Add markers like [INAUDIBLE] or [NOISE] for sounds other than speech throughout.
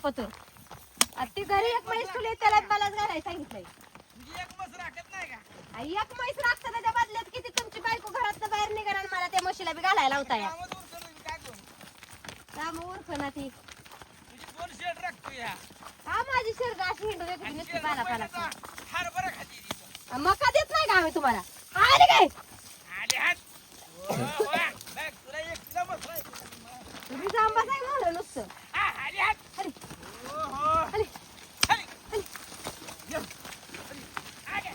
आता ती घरी एक म्हैस ठेवली त्याला मलाच घालायला सांगितलंय. एक मस राखत नाही का? आई, एक म्हैस राखतं त्याच्या बदल्यात किती तुमची बायको घरात बाहेर निघणार आणि मला त्या म्हशीला बी घालायला लावता या काय करू? काम उरक ना ती तुझी दोन शेड राखतो या. हा माझी शिरगा अशी हिंडू देते आणि नुसती पाला पहिल्याचा पाला हरभरा खाती मका देत नाही का आम्ही तुम्हाला? आले काय आले हात ओ, वा. बघ, तुला एकटीला बसवायचं. तुम्ही जांबा काय म्हणलं नुसतं हा, आले हात. अरे ओ, हो. अरे खाली. ये. खाली. आले.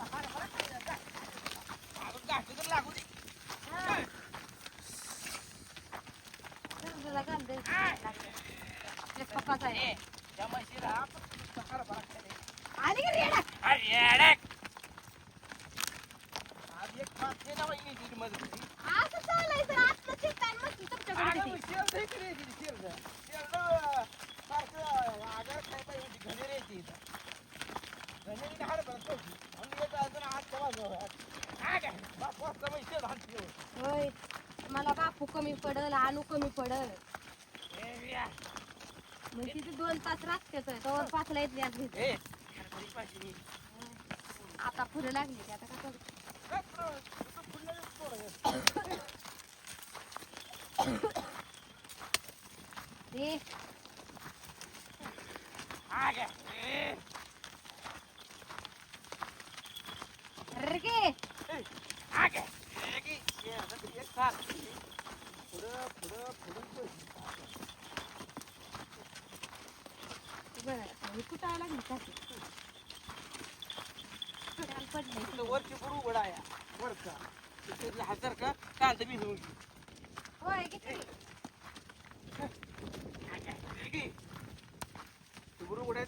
हरभरा खायचा. अजून गाठी तर लागू दे. हा. तुला घाल दे. आपल्याच पप्पाचा आहे ए, त्या म्हशीला आपण नुसता हरभरा खायला. आली का रेडा अरे, अरे. आज एक पाच दे ना वहिनी तुझी मदतीची. असं चालायचं आतलं चिंता मस्त तुमच्याकडे अगं, किती. मग शेरडं इकडे येते ती, शेरडं. शेरडं, सारखं आगार खायला येते, घणेरी येते इथं. घणेरीने हरभरा खायची. आणि येत अजून आजच्या बाजूला आहे. हा काय? बाप वाजता मग शेत हाणते हो. होय मला बापू कमी पडल आणू कमी पडल. मग तिथे दोन तास राखतेच तवर पाचला येतली आज. आता पुढे लागली ती आता काय करू? काय पुढं- तुझं पुढलं पोरं आहे. ते काय? ए, अरे गे ए, काय? ए, की, शेरडं एक साथ. पुढं, पुढं, पुढं, बरं कुठं आला वरची पुढं उघड आहे हजार का कांदा मी घेऊन होय किती बरोबर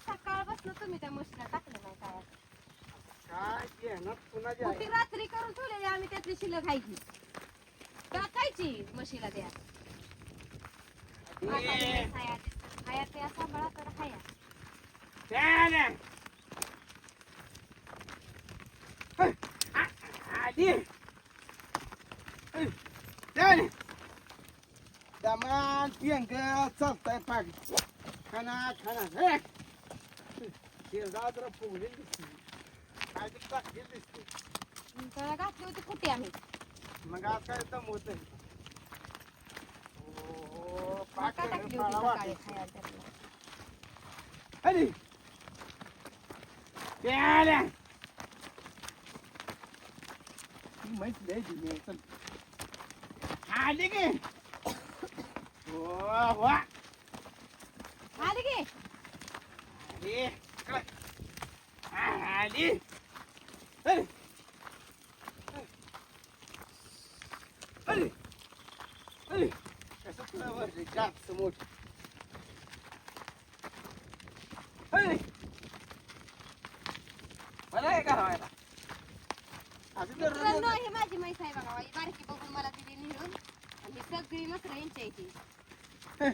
सकाळपासून तुम्ही त्या मशीला टाकलं नाही काय काय रात्री करून ठेवलेली आम्ही त्यातली शिल्लक आहे टाकायची मशीला द्या. ते- खाया. दमान पिंग चालताय खाना खाना. जरा फुगलेली दिसते. काय ते टाकलेली दिसते. त्याला घातली होती कुठे आम्ही? मग आज काय दम होत मका टाकली होती सकाळी खायला त्यातलं. अरे. प्याला माहिती द्यायची मी चल. आली वा. इकडं. आली अरे अरे अरे कसं तुला वरती जास्त मोठ अरे मला काय करावायला असं तर मित्रांनो, ही माझी म्हैस आहे बघा ही बारकी बघून मला दिली निघून आणि ही सगळी मसरा यांच्या इथे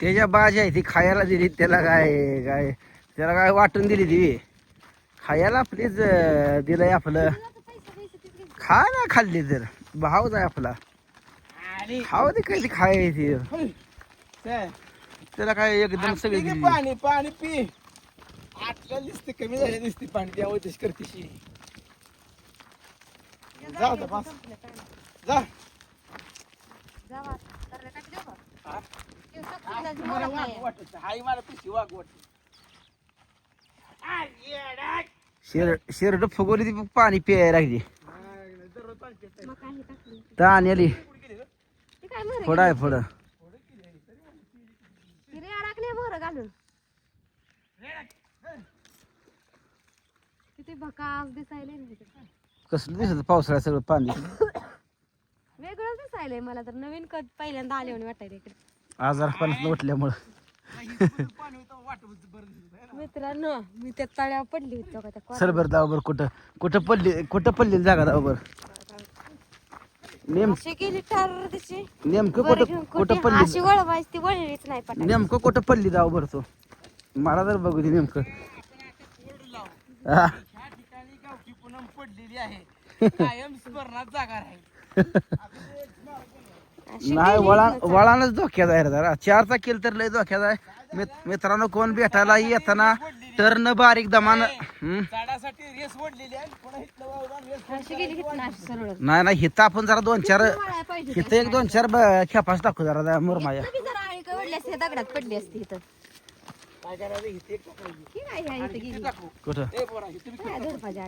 त्याच्या बाजी आहे ती खायला दिली त्याला काय काय त्याला काय वाटून दिली ती. खायला अं, दिलंय आपलं. खा ना खाल्ली तर. भावच आहे आपला. आली खाव ती कधी खायची काय त्याला काय एकदम सगळी पाणी पाणी पी आजकाल दिसते कमी झाले दिसते पाणी द्यावं तशी करते शी जाऊ दे, बस. जा जावा तर टाकी देऊ का? हा? देऊ का? तुला मला जेवढं वाघ काय? वाटत हाय मला पिशी वाघ वाटत आ, येडा. शेर शेरड फुगवली ती पाणी प्यायला लागली दररोज पाणी ताण आली? ती काय मोहरं फोडा आहे फोड थोडं केली आहे. तरी म्हणते. ती रे अडकली मोहरं घालून. किती भकास दिसायले कसलं दिसत पावसाळ्यात सगळं पाणी वेगळंच दिसायलंय मला तर नवीन कट पहिल्यांदा आले म्हणून वाटायला इकडे आजार पाण्यात उठल्यामुळं. मित्रांनो मी त्या तळ्यावर पडली होती बघा त्या सर बरं दाव बरं कुठं कुठं पडली कुठं पडली जागा दाव बरं नेम अशी गेली ठार तिची नेमकं बरं कुठं घेऊन कुठं कुठे पडली? अशी ती वळलीच नाही पटा नेमकं कुठं पडली जाऊ बरं तो? मला तर बघू दे नेमकं. बोर्ड लाव. हा. ह्या ठिकाणी गावठी पूनम पडलेली आहे. कायम स्मरणात जागा राहील. अशी [LAUGHS] नाही वळा वळानच धोक्याचा आहे रे जरा. चारचा केल तर लय धोक्याचा आहे. मित- मित्रांनो कोण भेटायला येताना टर्न बारीक दमान हम्म. अशी गेली अशी सरळ. नाही नाही हिथं आपण जरा दोन चार पाहिजे हिथं एक दोन चार ब- खेपास टाकू जरा त्या मुरमाया. इथनं बी जरा आळी कवडली असती दगडात पडली असती इथं. काय करायचं इथे एक टाकायची. ही काय ह्या इथं गेली. टाकू कुठं झडपाच्या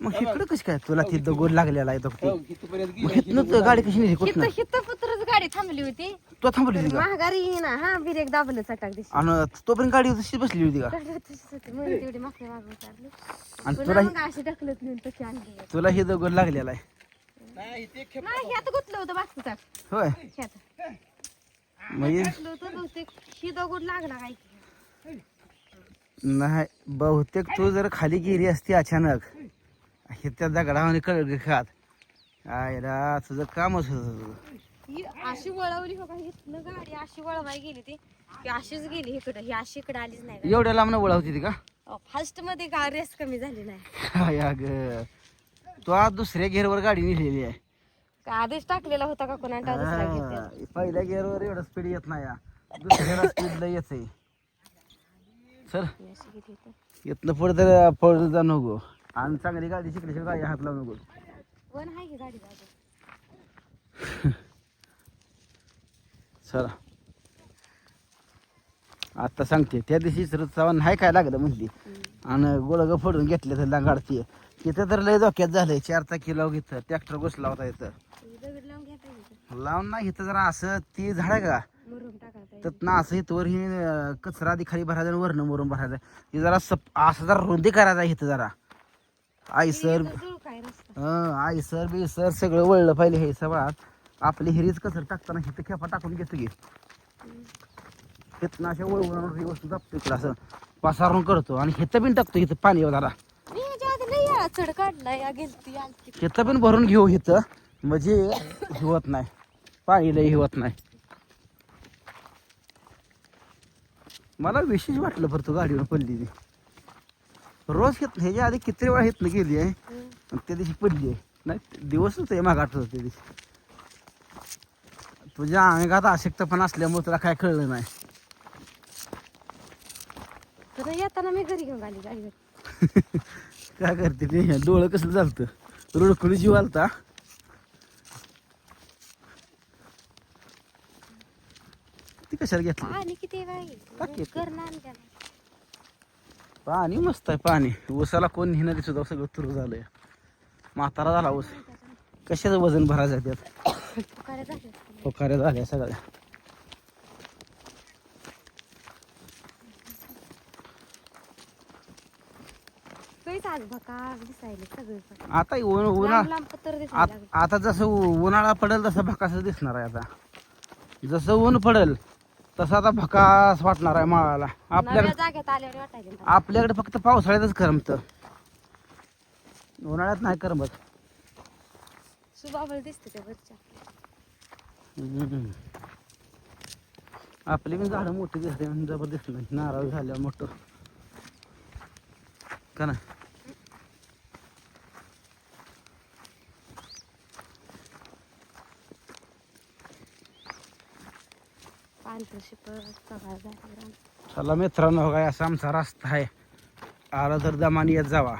मग इकडं कसं काय तुला तिथं गोल लागलेला आहे तो हो, मग तू गाडी कशी नेली कुठनं? हिथं हिथं पुत्रच गाडी थांबली होती. तो थांबली होती का? महागारी ना. हा बिरेक दाबलं चटाक दिशी आणि तोपर्यंत गाडी तशी बसली होती का? तशीच होती. म्हणून तेवढी मागणी मागून चालली आणि पुन्हा तुला मग अशी ढकलत नेऊन तशी आणली. तुला हे गोल लागलेला आहे. नाही नाही ह्यात गुतलं होतं होय. ह्यात म्हणजे गुतलं होतं बहुतेक. ही दगड लागला काय? नाही बहुतेक तू जर खाली गेली असती अचानक हे त्या दगडामध्ये कळ खात. आयला तुझं कामच होत ही अशी वळवली हो का इथनं गाडी अशी वळवाय गेली ती की अशीच गेली इकडं ही अशी इकडं आलीच नाही एवढ्या लांब वळवती ती का? फास्टमध्ये का रेस कमी झाली नाही. काय अग. तू आज दुसऱ्या गेअरवर गाडी नेलेली आहे. का आधीच टाकलेला होता का कोणा घेतला हा, पहिल्या गेअरवर एवढं स्पीड येत नाही या. दुसऱ्याला स्पीड लय येते गेली इथं. इथनं पुढे तर पळत जा नको. आणि चांगली गाडी शिकल्याशिवाय गाडी हात लावू नको. वन आहे की गाडी बाजू [LAUGHS] चला. आता सांगते त्या दिवशी सर चव्हाण नाही काय लागलं म्हणली. आणि गोळग फोडून घेतले तर लांगाडती तिथं तर लय धोक्यात झालंय चार चाकी लाव घेतं ट्रॅक्टर घुसला होता इथं. दगड लावून लावून नाही इथं जरा असं ती झाड आहे का? मुरुम टाकायला पाहिजे. तर ना असं इथं वर ही अं, कचरा आधी खाली भरायचा आणि वरनं मरून भरायचा. जरा सप असं जरा रुंदी करायचा इथं जरा. आई सर आई सर बी सर सगळं वळलं पाहिजे हे सगळ्यात आपली हिरीच कचरा टाकताना इथं खेपा टाकून घेतो की. इथनं अशा वळवून ही वस्तू दाबतो इकडं असं. पसारून करतो आणि हिथं बिन टाकतो इथं पाणी जरा. हिथं पण भरून घेऊ इथं म्हणजे हिवत नाही. पाणी लई हिवत नाही. मला विशेष वाटलं बरं तू गाडीवर पडली ती. रोज घेत ह्याच्या आधी किती वेळा हिथनं गेली आहे? आणि त्या दिवशी पडली आहे. नाही दिवसच आहे मागाट होतं त्या दिवशी. तुझ्या अंगात अशक्तपणा असल्यामुळे तुला काय कळलं नाही. तर येताना मी घरी घेऊन आली [LAUGHS] काय करते ते? डोळं कसं चालतं रुडकुळी जीव आलता? ती कशाला घेतली? किती टाक काय येते. करणं आणलं पाणी मस्त आहे पाणी. ऊसाला कोण नेणार सुद्धा सगळं तुरू झालंय. म्हातारा झाला ऊस. कशाचं वजन भरायचं आहे त्यात? फुकाऱ्या झाल्या. पोकाऱ्या झाल्या सगळ्या. आता ऊन उन्हा लांब लांब पत्र दिसायला आत- जसं उन्हाळा पडेल तसं भकासच दिसणार आहे आता. जसं ऊन पडेल तसं आता भकास वाटणार आहे माळाला. आपल्याकडे जागेत आल्यावर वाटायले मला. आपल्याकडे फक्त पावसाळ्यातच करमत. उन्हाळ्यात नाही करमत. सुबाबळ दिसते त्या वरच्या. हम्म. आपली पण झाडं मोठी दिसते जबरदस्त नाही नारळ झाल्या मोठं. का ना पांढरं शिपळ सगळं झालं चला मित्रांनो काय असा आमचा रस्ता आहे. आला तर दमानी येत जावा.